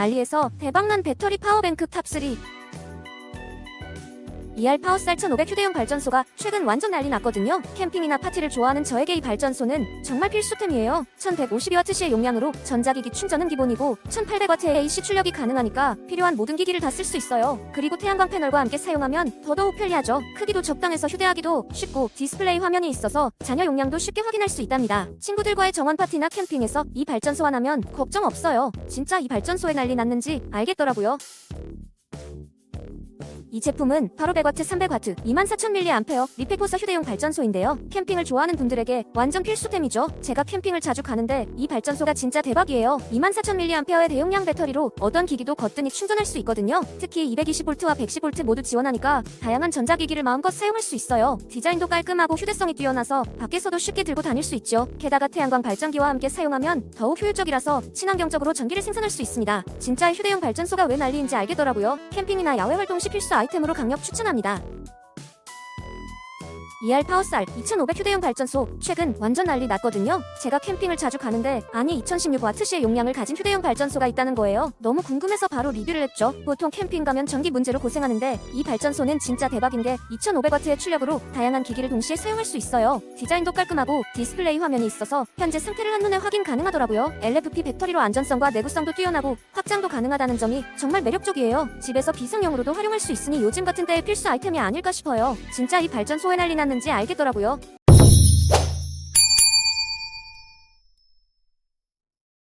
알리에서 대박난 배터리 파워뱅크 탑3 ER 파워쌀 1500 휴대용 발전소가 최근 완전 난리 났거든요. 캠핑이나 파티를 좋아하는 저에게 이 발전소는 정말 필수템이에요. 1152W의 용량으로 전자기기 충전은 기본이고 1800W의 AC 출력이 가능하니까 필요한 모든 기기를 다 쓸 수 있어요. 그리고 태양광 패널과 함께 사용하면 더더욱 편리하죠. 크기도 적당해서 휴대하기도 쉽고 디스플레이 화면이 있어서 자녀 용량도 쉽게 확인할 수 있답니다. 친구들과의 정원 파티나 캠핑에서 이 발전소 하나면 걱정 없어요. 진짜 이 발전소에 난리 났는지 알겠더라고요. 이 제품은 바로 100W, 300W, 24,000mAh 리팩포사 휴대용 발전소인데요. 캠핑을 좋아하는 분들에게 완전 필수템이죠. 제가 캠핑을 자주 가는데 이 발전소가 진짜 대박이에요. 24,000mAh의 대용량 배터리로 어떤 기기도 거뜬히 충전할 수 있거든요. 특히 220V와 110V 모두 지원하니까 다양한 전자기기를 마음껏 사용할 수 있어요. 디자인도 깔끔하고 휴대성이 뛰어나서 밖에서도 쉽게 들고 다닐 수 있죠. 게다가 태양광 발전기와 함께 사용하면 더욱 효율적이라서 친환경적으로 전기를 생산할 수 있습니다. 진짜 휴대용 발전소가 왜 난리인지 알겠더라고요. 캠핑이나 야외 활동 시 필수 아이템으로 강력 추천합니다. ER 파워쌀 2500 휴대용 발전소 최근 완전 난리 났거든요. 제가 캠핑을 자주 가는데 아니 2016W의 용량을 가진 휴대용 발전소가 있다는 거예요. 너무 궁금해서 바로 리뷰를 했죠. 보통 캠핑 가면 전기 문제로 고생하는데 이 발전소는 진짜 대박인 게 2500W의 출력으로 다양한 기기를 동시에 사용할 수 있어요. 디자인도 깔끔하고 디스플레이 화면이 있어서 현재 상태를 한눈에 확인 가능하더라고요. LFP 배터리로 안전성과 내구성도 뛰어나고 확장도 가능하다는 점이 정말 매력적이에요. 집에서 비상용으로도 활용할 수 있으니 요즘 같은 때의 필수 아이템이 아닐까 싶어요. 진짜 이 발전소에 난리 났는지 알겠더라고요.